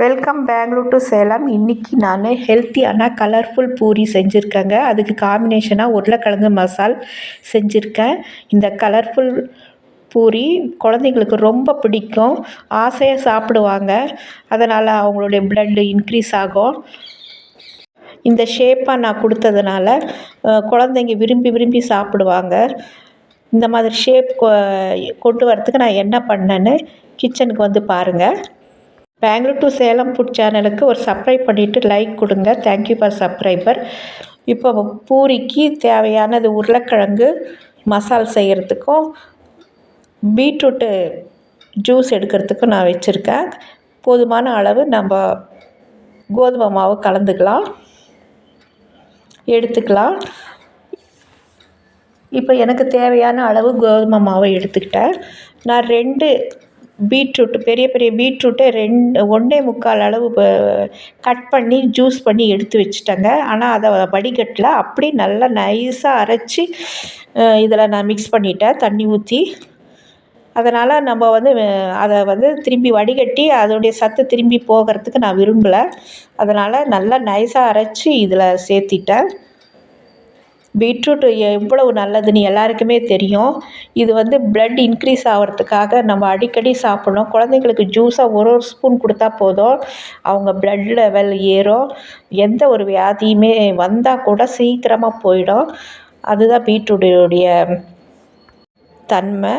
Welcome Bangalore to Salem இன்றைக்கி நான் ஹெல்த்தியான கலர்ஃபுல் பூரி செஞ்சுருக்கேங்க. அதுக்கு காம்பினேஷனாக உருளைக்கிழங்கு மசால் செஞ்சுருக்கேன். இந்த கலர்ஃபுல் பூரி குழந்தைங்களுக்கு ரொம்ப பிடிக்கும். ஆசையாக சாப்பிடுவாங்க. அதனால் அவங்களுடைய பிளட்டு இன்க்ரீஸ் ஆகும். இந்த ஷேப்பாக நான் கொடுத்ததுனால குழந்தைங்க விரும்பி விரும்பி சாப்பிடுவாங்க. இந்த மாதிரி ஷேப் கொண்டு வரத்துக்கு நான் என்ன பண்ணேன்னு கிச்சனுக்கு வந்து பாருங்கள் பெங்களூர் டு சேலம் ஃபுட் சேனலுக்கு ஒரு சப்ஸ்கிரைப் பண்ணிவிட்டு லைக் கொடுங்க. தேங்க்யூ ஃபார் சப்ஸ்கிரைபர் இப்போ பூரிக்கு தேவையானது உருளைக்கிழங்கு மசால் செய்கிறதுக்கும் பீட்ரூட்டு ஜூஸ் எடுக்கிறதுக்கும் நான் வச்சுருக்கேன். போதுமான அளவு நம்ம கோதுமை மாவு கலந்துக்கலாம். எடுத்துக்கலாம். இப்போ எனக்கு தேவையான அளவு கோதுமை மாவை எடுத்துக்கிட்டேன். நான் ரெண்டு பீட்ரூட் பெரிய பெரிய பீட்ரூட்டை ரெண்டு ஒன்றே முக்கால் அளவு கட் பண்ணி ஜூஸ் பண்ணி எடுத்து வச்சுட்டேங்க. ஆனால் அதை வடிகட்டில் அப்படியே நல்லா நைஸாக அரைச்சி இதில் நான் மிக்ஸ் பண்ணிட்டேன் தண்ணி ஊற்றி அதனால் நம்ம வந்து அதை வந்து திரும்பி வடிகட்டி அதோடைய சத்து திரும்பி போகிறதுக்கு நான் விரும்பலை. அதனால் நல்லா நைஸாக அரைச்சி இதில் சேர்த்திட்டேன். பீட்ரூட் எவ்வளவு நல்லதுன்னு எல்லாருக்குமே தெரியும். இது வந்து ப்ளட் இன்க்ரீஸ் ஆகிறதுக்காக நம்ம அடிக்கடி சாப்பிட்ணும். குழந்தைங்களுக்கு ஜூஸாக ஒரு ஒரு ஸ்பூன் கொடுத்தா போதும். அவங்க ப்ளட் லெவல் ஏறும். எந்த ஒரு வியாதியுமே வந்தால் கூட சீக்கிரமாக போயிடும். அதுதான் பீட்ரூட்டுடைய தன்மை.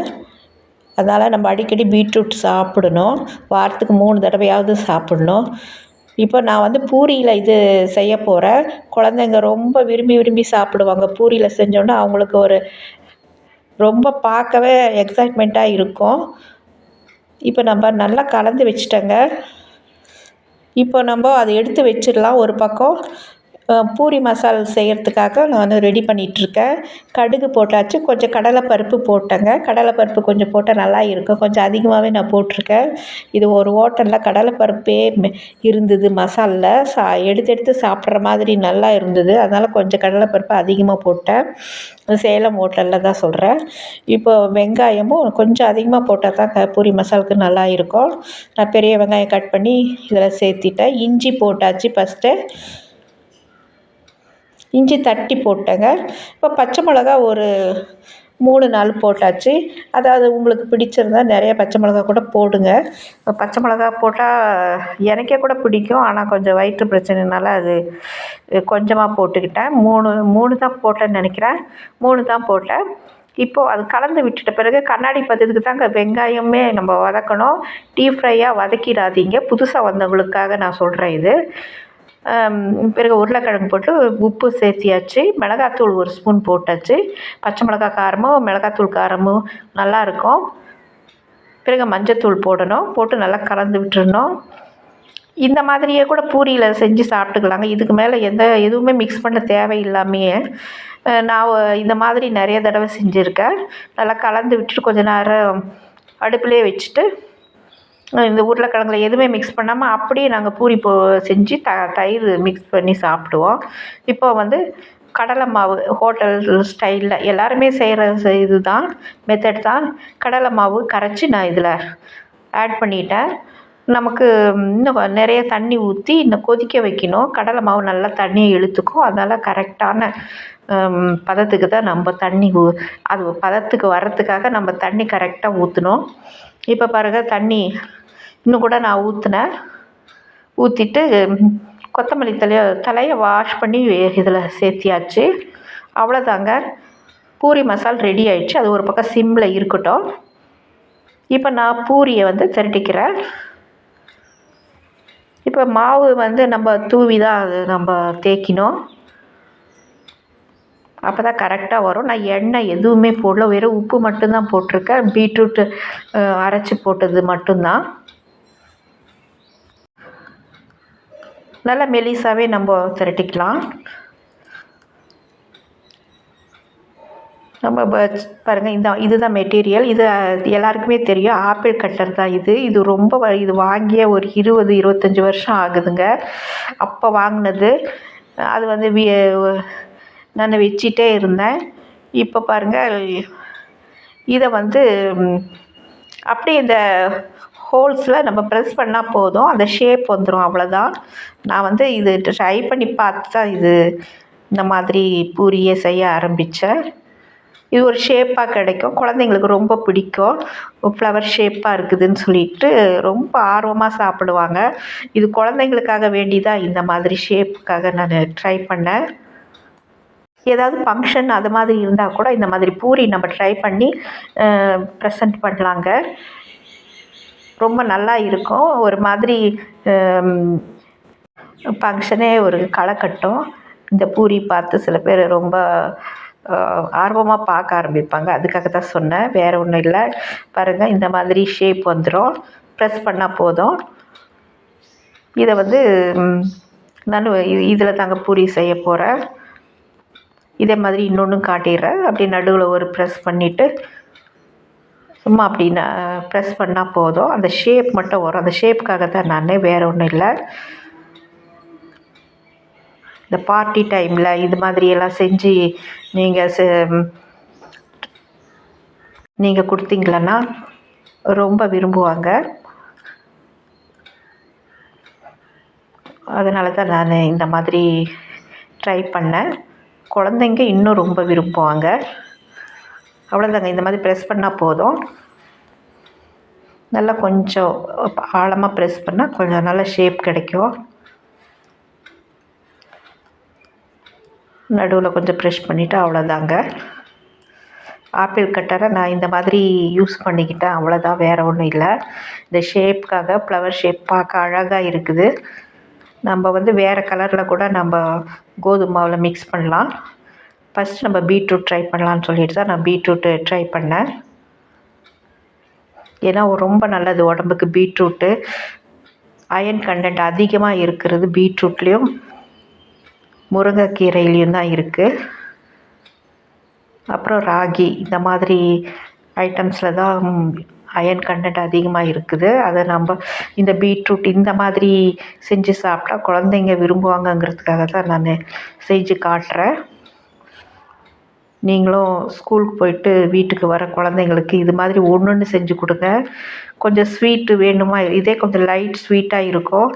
அதனால் நம்ம அடிக்கடி பீட்ரூட் சாப்பிடணும். வாரத்துக்கு மூணு தடவையாவது சாப்பிட்ணும். இப்போ நான் வந்து பூரியில் இது செய்ய போகிறேன் குழந்தைங்க ரொம்ப விரும்பி விரும்பி சாப்பிடுவாங்க. பூரியில் செஞ்சோன்னா அவங்களுக்கு ஒரு ரொம்ப பார்க்கவே எக்ஸைட்மெண்ட்டாக இருக்கும். இப்போ நம்ம நல்லா கலந்து வச்சுட்டோங்க. இப்போ நம்ம அதை எடுத்து வச்சிடலாம் ஒரு பக்கம். பூரி மசால் செய்கிறதுக்காக நான் வந்து ரெடி பண்ணிகிட்ருக்கேன் கடுகு போட்டாச்சு கொஞ்சம் கடலைப்பருப்பு போட்டேங்க. கடலைப்பருப்பு கொஞ்சம் போட்டால் நல்லா இருக்கும். கொஞ்சம் அதிகமாகவே நான் போட்டிருக்கேன். இது ஒரு ஹோட்டலில் கடலைப்பருப்பே இருந்தது மசாலில். சா எடுத்து எடுத்து சாப்பிட்ற மாதிரி நல்லா இருந்தது. அதனால் கொஞ்சம் கடலைப்பருப்பு அதிகமாக போட்டேன். சேலம் ஹோட்டலில் தான் சொல்கிறேன் இப்போ வெங்காயமும் கொஞ்சம் அதிகமாக போட்டால் தான் க பூரி மசாலுக்கு நல்லா இருக்கும். நான் பெரிய வெங்காயம் கட் பண்ணி இதில் சேர்த்திட்டேன். இஞ்சி போட்டாச்சு ஃபஸ்ட்டு இஞ்சி தட்டி போட்டேங்க. இப்போ பச்சை மிளகா ஒரு மூணு நாலு போட்டாச்சு. அதாவது உங்களுக்கு பிடிச்சிருந்தா நிறைய பச்சை மிளகா கூட போடுங்க. பச்சை மிளகா போட்டால் எனக்கே கூட பிடிக்கும். ஆனால் கொஞ்சம் வயிற்று பிரச்சனைனால அது கொஞ்சமாக போட்டுக்கிட்டேன். மூணு மூணு தான் போட்டேன்னு நினைக்கிறேன். மூணு தான் போட்டேன். இப்போது அது கலந்து விட்டுட்ட பிறகு கண்ணாடி பதத்துக்கு தாங்க வெங்காயமே நம்ம வதக்கணும். டீப் ஃப்ரையாக வதக்கிடாதீங்க. புதுசாக வந்தவங்களுக்காக நான் சொல்கிறேன் இது. பிறகு உருளைக்கிழங்கு போட்டு உப்பு சேர்த்தியாச்சு. மிளகாத்தூள் ஒரு ஸ்பூன் போட்டாச்சு. பச்சை மிளகா காரமும் மிளகாத்தூள் காரமும் நல்லாயிருக்கும். பிறகு மஞ்சத்தூள் போடணும். போட்டு நல்லா கலந்து விட்டுருணும் இந்த மாதிரியே கூட பூரியில் செஞ்சு சாப்பிட்டுக்கலாங்க. இதுக்கு மேலே எந்த எதுவுமே மிக்ஸ் பண்ண தேவையில்லாமையே. நான் இந்த மாதிரி நிறைய தடவை செஞ்சுருக்கேன். நல்லா கலந்து விட்டுட்டு கொஞ்ச நேரம் அடுப்புலேயே வச்சுட்டு இந்த உருளைக்கிழங்குல எதுவுமே மிக்ஸ் பண்ணாமல் அப்படியே நாங்கள் பூரி போ செஞ்சு த தயிர் மிக்ஸ் பண்ணி சாப்பிடுவோம். இப்போ வந்து கடலை மாவு ஹோட்டல் ஸ்டைலில் எல்லாருமே செய்கிற இது தான் மெத்தட் தான். கடலை மாவு கரைச்சி நான் இதில் ஆட் பண்ணிட்டேன். நமக்கு இன்னும் நிறைய தண்ணி ஊற்றி இன்னும் கொதிக்க வைக்கணும். கடலை மாவு நல்லா தண்ணியை இழுத்துக்கும் அதனால் கரெக்டான பதத்துக்கு தான் நம்ம தண்ணி ஊ அது பதத்துக்கு வர்றதுக்காக நம்ம தண்ணி கரெக்டாக ஊற்றணும் இப்போ பாருங்கள் தண்ணி இன்னும் கூட நான் ஊற்றினேன் ஊற்றிட்டு கொத்தமல்லி தலையை தலையை வாஷ் பண்ணி இதில் சேர்த்தியாச்சு. அவ்வளோதாங்க. பூரி மசால் ரெடி ஆயிடுச்சு. அது ஒரு பக்கம் சிம்மில் இருக்கட்டும். இப்போ நான் பூரியை வந்து திரட்டிக்கிறேன். இப்போ மாவு வந்து நம்ம தூவி தான் அது நம்ம தேய்க்கணும் அப்போ தான் கரெக்டாக வரும். நான் எண்ணெய் எதுவுமே போடல. வெறும் உப்பு மட்டும்தான் போட்டிருக்கேன். பீட்ரூட்டு அரைச்சி போட்டது மட்டும்தான். நல்லா மெலிசாவே நம்ம திரட்டிக்கலாம். நம்ம பாருங்கள் இந்த இதுதான் மெட்டீரியல் இது எல்லாருக்குமே தெரியும். ஆப்பிள் கட்டர் தான் இது. இது ரொம்ப இது வாங்கிய ஒரு இருபது இருபத்தஞ்சி வருஷம் ஆகுதுங்க. அப்போ வாங்கினது. அது வந்து வி நான் வச்சிட்டே இருந்தேன். இப்போ பாருங்கள் இதை வந்து அப்படியே இந்த ஹோல்ஸில் நம்ம ப்ரெஸ் பண்ணால் போதும். அந்த ஷேப் வந்துடும் அவ்வளோதான் நான் வந்து இது ட்ரை பண்ணி பார்த்து தான் இது இந்த மாதிரி பூரியே செய்ய ஆரம்பித்தேன் இது ஒரு ஷேப்பாக கிடைக்கும். குழந்தைங்களுக்கு ரொம்ப பிடிக்கும். ஃப்ளவர் ஷேப்பாக இருக்குதுன்னு சொல்லிட்டு ரொம்ப ஆர்வமாக சாப்பிடுவாங்க. இது குழந்தைங்களுக்காக வேண்டிதான் இந்த மாதிரி ஷேப்புக்காக நான் ட்ரை பண்ணேன். ஏதாவது ஃபங்க்ஷன் அது மாதிரி இருந்தால் கூட இந்த மாதிரி பூரி நம்ம ட்ரை பண்ணி ப்ரெசென்ட் பண்ணலாங்க. ரொம்ப நல்லா இருக்கும். ஒரு மாதிரி ஃபங்க்ஷனே ஒரு களை கட்டும் இந்த பூரி பார்த்து சில பேர் ரொம்ப ஆர்வமாக பார்க்க ஆரம்பிப்பாங்க. அதுக்காக தான் சொன்னேன். வேறு ஒன்றும் இல்லை. பாருங்கள் இந்த மாதிரி ஷேப் வந்துடும் ப்ரெஸ் பண்ணால் போதும். இதை வந்து நான் இதில் தாங்க பூரி செய்ய போகிறேன் இதே மாதிரி இன்னொன்றும் காட்டிடுறேன். அப்படி நடுவில் ஒரு ப்ரெஸ் பண்ணிவிட்டு சும்மா அப்படி நான் ப்ரெஸ் பண்ணால் போதும். அந்த ஷேப் மட்டும் வரும். அந்த ஷேப்புக்காக தான் நான் வேறு ஒன்றும் இல்லை. இந்த பார்ட்டி டைமில் இது மாதிரியெல்லாம் செஞ்சு நீங்கள் செ நீங்கள் கொடுத்தீங்களன்னா ரொம்ப விரும்புவாங்க. அதனால தான் நான் இந்த மாதிரி ட்ரை பண்ணேன். குழந்தைங்க இன்னும் ரொம்ப விரும்புவாங்க. அவ்வளோதாங்க இந்த மாதிரி ப்ரெஸ் பண்ணால் போதும். நல்லா கொஞ்சம் ஆழமாக ப்ரெஸ் பண்ணால் கொஞ்சம் நல்ல ஷேப் கிடைக்கும். நடுவில் கொஞ்சம் ப்ரெஷ் பண்ணிவிட்டு அவ்வளோதாங்க ஆப்பிள் கட்டரை நான் இந்த மாதிரி யூஸ் பண்ணிக்கிட்டேன் அவ்வளோதான் வேறு ஒன்றும் இல்லை. இந்த ஷேப்க்காக ஃப்ளவர் ஷேப் பார்க்க அழகாக இருக்குது. நம்ம வந்து வேறு கலரில் கூட நம்ம கோதுமாவில் மிக்ஸ் பண்ணலாம். ஃபஸ்ட் நம்ம பீட்ரூட் ட்ரை பண்ணலான்னு சொல்லிட்டு தான் நான் பீட்ரூட்டு ட்ரை பண்ணேன். ஏன்னா ரொம்ப நல்லது உடம்புக்கு பீட்ரூட்டு அயன் கண்டென்ட் அதிகமாக இருக்கிறது பீட்ரூட்லேயும் முருங்கைக்கீரையிலையும் தான் இருக்குது அப்புறம் ராகி இந்த மாதிரி ஐட்டம்ஸில் தான் அயன் கண்டென்ட் அதிகமாக இருக்குது. அதை நம்ம இந்த பீட்ரூட் இந்த மாதிரி செஞ்சு சாப்பிட்டா குழந்தைங்க விரும்புவாங்கங்கிறதுக்காக தான் நான் செஞ்சு காட்டுறேன். நீங்களும் ஸ்கூலுக்கு போயிட்டு வீட்டுக்கு வர குழந்தைங்களுக்கு இது மாதிரி ஒன்று ஒன்று செஞ்சு கொடுங்க. கொஞ்சம் ஸ்வீட்டு வேணுமா? இதே கொஞ்சம் லைட் ஸ்வீட்டாக இருக்கும்.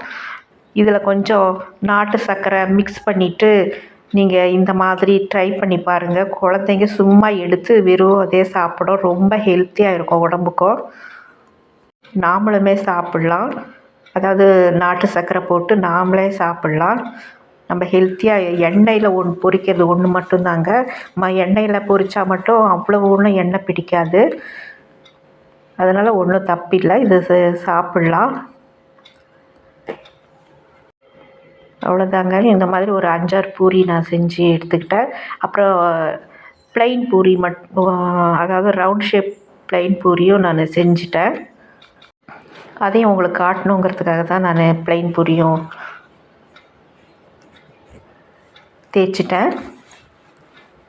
இதில் கொஞ்சம் நாட்டு சர்க்கரை மிக்ஸ் பண்ணிவிட்டு நீங்கள் இந்த மாதிரி ட்ரை பண்ணி பாருங்கள் குழந்தைங்க சும்மா எடுத்து வெறும் அதே சாப்பிடும். ரொம்ப ஹெல்த்தியாக இருக்கும் உடம்புக்கும் நாமளுமே சாப்பிட்லாம். அதாவது நாட்டு சர்க்கரை போட்டு நாமளே சாப்பிட்லாம். நம்ம ஹெல்த்தியாக எண்ணெயில் ஒன்று பொரிக்கிறது ஒன்று மட்டும்தாங்க. ம எண்ணெயில் பொரித்தா மட்டும் அவ்வளோ ஒன்றும் எண்ணெய் பிடிக்காது. அதனால் ஒன்றும் தப்பில்லை. இது சாப்பிட்லாம். அவ்வளோதாங்க இந்த மாதிரி ஒரு அஞ்சாறு பூரி நான் செஞ்சு எடுத்துக்கிட்டேன். அப்புறம் ப்ளைன் பூரி மட் அதாவது ரவுண்ட் ஷேப் ப்ளைன் பூரியும் நான் செஞ்சுட்டேன். அதையும் உங்களுக்கு காட்டணுங்கிறதுக்காக தான் நான் ப்ளைன் பூரியும் தேய்ச்சிட்டேன்.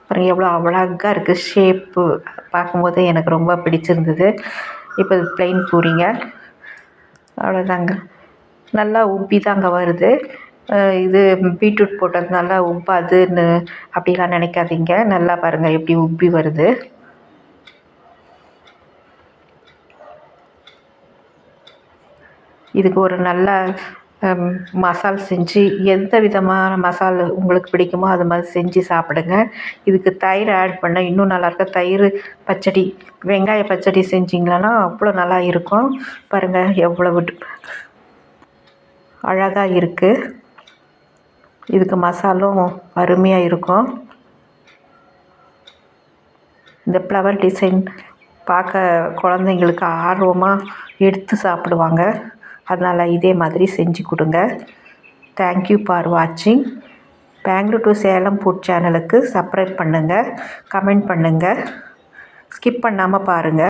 அப்புறம் எவ்வளோ அழகாக இருக்குது ஷேப்பு பார்க்கும்போது எனக்கு ரொம்ப பிடிச்சிருந்தது. இப்போ ப்ளைன் பூரிங்க. அவ்வளோதாங்க நல்லா உப்பி தாங்க வருது. இது பீட்ரூட் போட்டதுனால உப்பாதுன்னு அப்படிலாம் நினைக்காதீங்க. நல்லா பாருங்கள் எப்படி உப்பி வருது. இதுக்கு ஒரு நல்ல மசால் செஞ்சு எந்த விதமான மசால் உங்களுக்கு பிடிக்குமோ அது மாதிரி செஞ்சு சாப்பிடுங்க. இதுக்கு தயிர் ஆட் பண்ண இன்னும் நல்லாயிருக்கும் தயிர் பச்சடி வெங்காய பச்சடி செஞ்சிங்களன்னா அவ்வளோ நல்லா இருக்கும். பாருங்கள் எவ்வளவு அழகாக இருக்குது இதுக்கு மசாலும் அருமையாக இருக்கும். இந்த ஃப்ளவர் டிசைன் பார்க்க குழந்தைங்களுக்கு ஆர்வமாக எடுத்து சாப்பிடுவாங்க. அதனால் இதே மாதிரி செஞ்சு கொடுங்க. தேங்க்யூ ஃபார் வாட்சிங் பெங்களூர் டு சேலம் ஃபுட் சேனலுக்கு சப்ஸ்கிரைப் பண்ணுங்கள் கமெண்ட் பண்ணுங்கள் ஸ்கிப் பண்ணாமல் பாருங்கள்